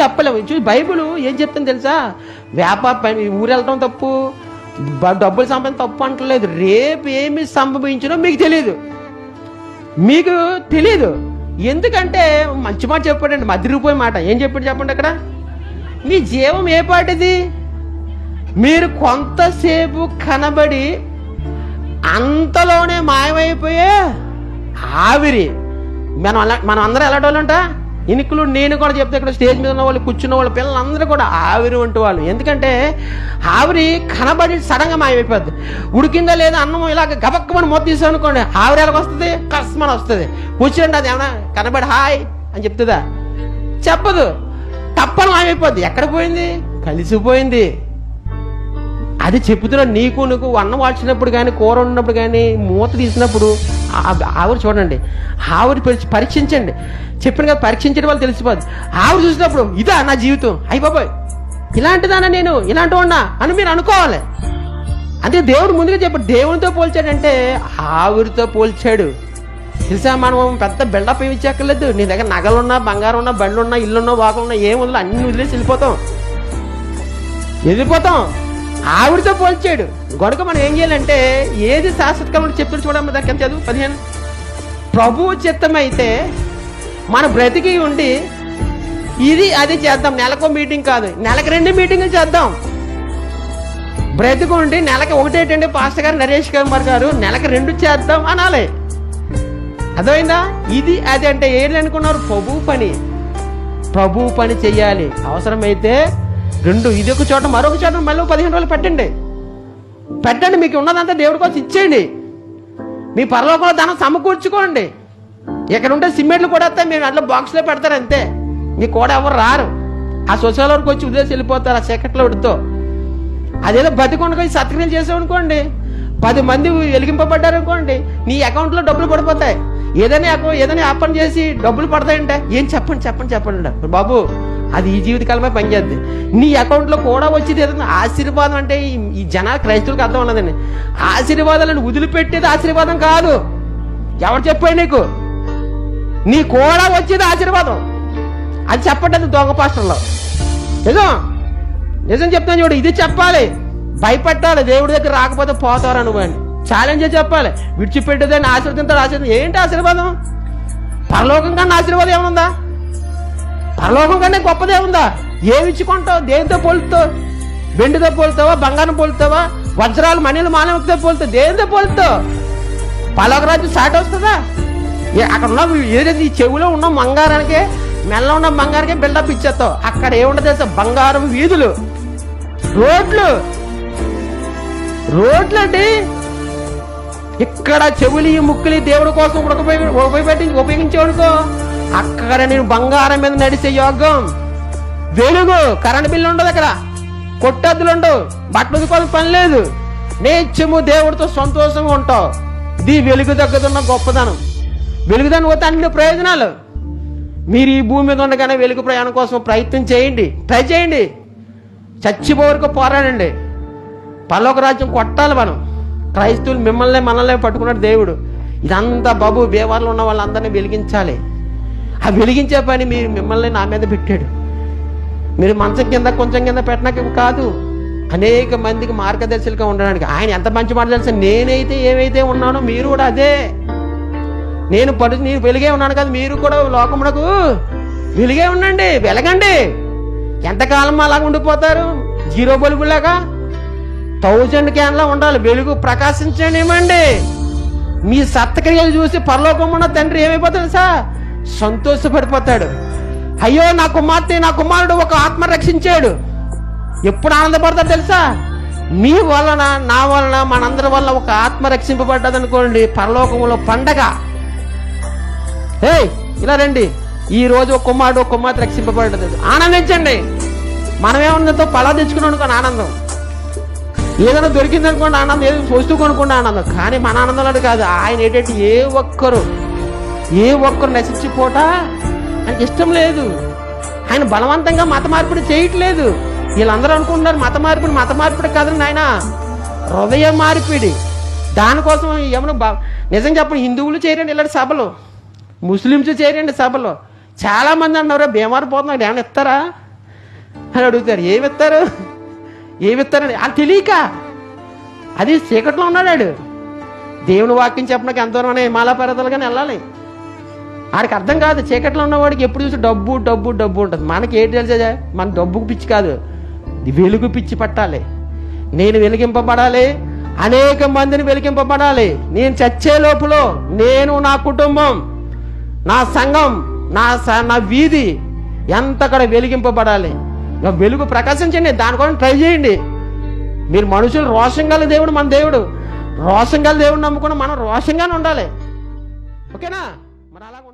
చెప్పలేము. చూసి బైబుల్ ఏం చెప్తుంది తెలుసా? వ్యాపార పని ఊరు వెళ్ళడం తప్పు డబ్బులు సంపాదన తప్పు అంటలేదు. రేపు ఏమి సంభవించినో మీకు తెలియదు మీకు తెలియదు ఎందుకంటే మంచి మాట చెప్పాడండి మదిరిపోయే మాట. ఏం చెప్పాడు చెప్పండి అక్కడ? మీ జీవం ఏ పాటిది? మీరు కొంతసేపు కనబడి అంతలోనే మాయమైపోయే ఆవిరి. మనం అలా మనం అందరం ఎలాంటి వాళ్ళంట ఇనుకులు నేను కూడా చెప్తే ఇక్కడ స్టేజ్ మీద ఉన్న వాళ్ళు కూర్చున్న వాళ్ళు పిల్లలందరూ కూడా ఆవిరి వంటి వాళ్ళు. ఎందుకంటే ఆవిరి కనబడి సడన్గా మాయమైపోద్ది. ఉడికిందా లేదా అన్నం ఇలాగ గబక్కమని మొత్తం తీసాం అనుకోండి ఆవిరి ఎలాగ వస్తుంది? కష్టమని వస్తుంది. కూర్చోండి అది ఏమన్నా కనబడి హాయ్ అని చెప్తుందా? చెప్పదు. తప్పని మాయమైపోద్ది. ఎక్కడ పోయింది? కలిసిపోయింది. అది చెప్తున్నా నీకు నీకు అన్నం వాల్చినప్పుడు కానీ కూర ఉన్నప్పుడు కానీ మూత తీసినప్పుడు ఆవిరి చూడండి. ఆవిరి పరీక్ష పరీక్షించండి చెప్పిన కదా పరీక్షించడం వాళ్ళు తెలిసిపోద్ది. ఆవిరి చూసినప్పుడు ఇదా నా జీవితం. అయ్యి బాబాయ్. ఇలాంటిదానా నేను? ఇలాంటి ఉన్నా అని మీరు అనుకోవాలి. అందుకే దేవుడు ముందుగా చెప్పాడు దేవునితో పోల్చాడంటే ఆవిరితో పోల్చాడు. తెలుసా మనం పెద్ద బిల్డప్ ఏమి ఇచ్చేక్కర్లేదు. నీ దగ్గర నగలున్నా బంగారం ఉన్నా బండ్లు ఉన్నా ఇల్లున్నా వాకులున్నా ఉన్నా ఏముందో అన్ని వదిలేసి వెళ్ళిపోతాం. వెళ్ళిపోతాం. ఆవిడతో పోల్చాడు గొడక మనం ఏం చేయాలంటే ఏది శాశ్వతకాలం చెప్పిన చూడమ్మ దగ్గర చదువు? పదిహేను. ప్రభువు చిత్తమైతే మన బ్రతికి ఉండి ఇది అది చేద్దాం. నెలకో మీటింగ్ కాదు. నెలకు రెండు మీటింగ్లు చేద్దాం. బ్రతికి ఉండి నెలకి ఒకటేటండి పాస్టర్ గారు నరేష్ కుమార్ గారు నెలకి రెండు చేద్దాం అనాలి. అర్థమైందా? ఇది అది అంటే ఏంటి అనుకున్నారు ప్రభు పని. ప్రభు పని చెయ్యాలి అవసరమైతే రెండు ఇది ఒక చోట మరొక చోట మళ్ళీ పదిహేను రోజులు పెట్టండి. పెట్టండి మీకు ఉన్నదంతా దేవుడి కోసం ఇచ్చేయండి. మీ పరలోకంలో ధనం సమకూర్చుకోండి. ఇక్కడ ఉంటే సిమెంట్లు కూడా వస్తాయి మీరు అట్లా బాక్స్లో పెడతారు అంతే. మీ కూడా ఎవరు రారు. ఆ సొసైల్ వరకు వచ్చి ఉదయం వెళ్ళిపోతారు ఆ సెకండ్లో ఉడితో. అదేదో బతికొండగా సత్క్రియలు చేసావు అనుకోండి పది మంది వెలిగింపబడ్డారు అనుకోండి నీ అకౌంట్లో డబ్బులు పడిపోతాయి. ఏదైనా ఏదైనా యాపన్ చేసి డబ్బులు పడతాయంటే ఏం చెప్పండి చెప్పండి చెప్పండి. బాబు అది ఈ జీవితకాలమే పనిచేద్ది. నీ అకౌంట్లో కూడా వచ్చేది ఏదైనా ఆశీర్వాదం అంటే ఈ- జనాలు జన క్రైస్తవులకు అర్థం ఉన్నదండి ఆశీర్వాదాలను వదిలిపెట్టేది ఆశీర్వాదం కాదు. ఎవరు చెప్పాడు నీకు? నీ కూడా వచ్చేది ఆశీర్వాదం. అది చెప్పండి అది దొంగ పాస్టర్లో. నిజం? నిజం చెప్తాను చూడు ఇది చెప్పాలి. భయపెట్టాలి. దేవుడి దగ్గర రాకపోతే పోతారు అనుకోండి. ఛాలెంజ్ చెప్పాలి. విడిచిపెట్టేదాన్ని ఆశీర్వదింతాడు ఆశీర్వదం ఏంటి ఆశీర్వాదం? పరలోకం కన్నా ఆశీర్వాదం ఏముందా పరలోకం కంటే గొప్పదే ఉందా? ఏమి దేనితో పోలుతావు? వెండితో పోలుతావా? బంగారం పోలుతావా? వజ్రాలు మణిలు మానవతో పోలుతావు? దేనితో పోలుతావు? పలోక రాజు సాటి వస్తుందా అక్కడ ఉన్న ఏదైతే ఈ చెవిలో ఉన్న బంగారానికి మెల్ల ఉన్న బంగారానికి బిల్డప్ ఇచ్చేస్తావు. అక్కడ ఏముండదు బంగారం వీధులు. రోడ్లు. రోడ్లు అండి ఇక్కడ చెవులు ముక్కులు దేవుడి కోసం ఉడకపోయి ఉపయోగపెట్టి ఉపయోగించేవనుకో అక్కడ నేను బంగారం మీద నడిచే యోగం వెలుగు కరెంట్ బిల్లు ఉండదు అక్కడ. కొట్టద్దులు ఉండవు బట్టలు ఉతుకోవాల్సిన పని లేదు. నేత్యము దేవుడితో సంతోషంగా ఉంటావు. ఇది వెలుగు దగ్గరున్న గొప్పదనం వెలుగుదని పోతే అన్ని ప్రయోజనాలు. మీరు ఈ భూమి మీద ఉండగానే వెలుగు ప్రయాణం కోసం ప్రయత్నం చేయండి. ట్రై చేయండి. చచ్చిపో వరకు పోరాడండి. పరలోక రాజ్యం కొట్టాలి మనం. క్రైస్తవులు మిమ్మల్ని మనల్ని పట్టుకున్నాడు దేవుడు. ఇదంతా బాబు బేవార్లు ఉన్న వాళ్ళందరినీ వెలిగించాలి. ఆ వెలిగించే పని మీరు మిమ్మల్ని నా మీద పెట్టాడు. మీరు మంచం కింద కొంచెం కింద పెట్టడానికి కాదు. అనేక మందికి మార్గదర్శులుగా ఉండడానికి. ఆయన ఎంత మంచి మాట తెలుసు? నేనైతే ఏమైతే ఉన్నానో మీరు కూడా అదే. నేను పడు నేను వెలిగే ఉన్నాను కదా మీరు కూడా లోకమునకు వెలిగే ఉండండి వెలగండి. ఎంతకాలం అలా ఉండిపోతారు? జీరో బల్బులాగా థౌజండ్ క్యాన్లా ఉండాలి. వెలుగు ప్రకాశించనివ్వండి. మీ సత్క్రియలు చూసి పరలోకమున్న తండ్రి ఏమైపోతుంది సార్ సంతోషపడిపోతాడు. అయ్యో నా కుమార్తె నా కుమారుడు ఒక ఆత్మ రక్షించాడు. ఎప్పుడు ఆనందపడతాడు తెలుసా? మీ వలన నా వలన మనందరి వల్ల ఒక ఆత్మ రక్షింపబడ్డది అనుకోండి పరలోకంలో పండగ. ఏయ్ ఇలా రండి. ఈ రోజు ఒక కుమారుడు ఒక కుమార్తె రక్షింపబడ్డది. ఆనందించండి. మనమేమన్నతో పలా తెచ్చుకున్నాం అనుకోండి ఆనందం. ఏదైనా దొరికింది అనుకోండి ఆనందం. ఏదో వస్తువు కొనుక్కోండి ఆనందం. కానీ మన ఆనందం లాంటి కాదు. ఆయన ఏంటంటే ఏ ఒక్కరు ఏ ఒక్కరు నశించిపోట ఆయనకి ఇష్టం లేదు. ఆయన బలవంతంగా మత మార్పిడి చేయట్లేదు. వీళ్ళందరూ అనుకుంటున్నారు మత మార్పిడి మత మార్పిడి కాదండి ఆయన హృదయ మార్పిడి. దానికోసం ఏమైనా బ నిజం చెప్పండి హిందువులు చేరండి ఇలాంటి సభలు. ముస్లిమ్స్ చేరండి సభలు. చాలామంది అన్నారు బీమారు పోతున్నారు ఏమైనా ఇస్తారా? అని అడుగుతారు ఏమిస్తారు ఏమిస్తారని అది తెలియక. అది చీకట్లో ఉన్నాడు దేవుని వాక్యం చెప్పడానికి ఎంతవరకు హిమాలయ పర్వతాలుగానే వెళ్ళాలి. ఆడికి అర్థం కాదు చీకట్లో ఉన్నవాడికి ఎప్పుడు చూసి డబ్బు డబ్బు డబ్బు ఉంటుంది. మనకి ఏంటి తెలిసేదే? మన డబ్బుకు పిచ్చి కాదు. వెలుగు పిచ్చి పట్టాలి. నేను వెలిగింపబడాలి. అనేక మందిని వెలిగింపబడాలి. నేను చచ్చే లోపల నేను నా కుటుంబం నా సంఘం నా స- నా వీధి ఎంత అక్కడ వెలిగింపబడాలి వెలుగు ప్రకాశించండి. దానికోసం ట్రై చేయండి. మీరు మనుషులు రోషం గల దేవుడు మన దేవుడు. రోషం గల దేవుడు నమ్ముకుని మనం రోషంగానే ఉండాలి. ఓకేనా? మరి అలాగ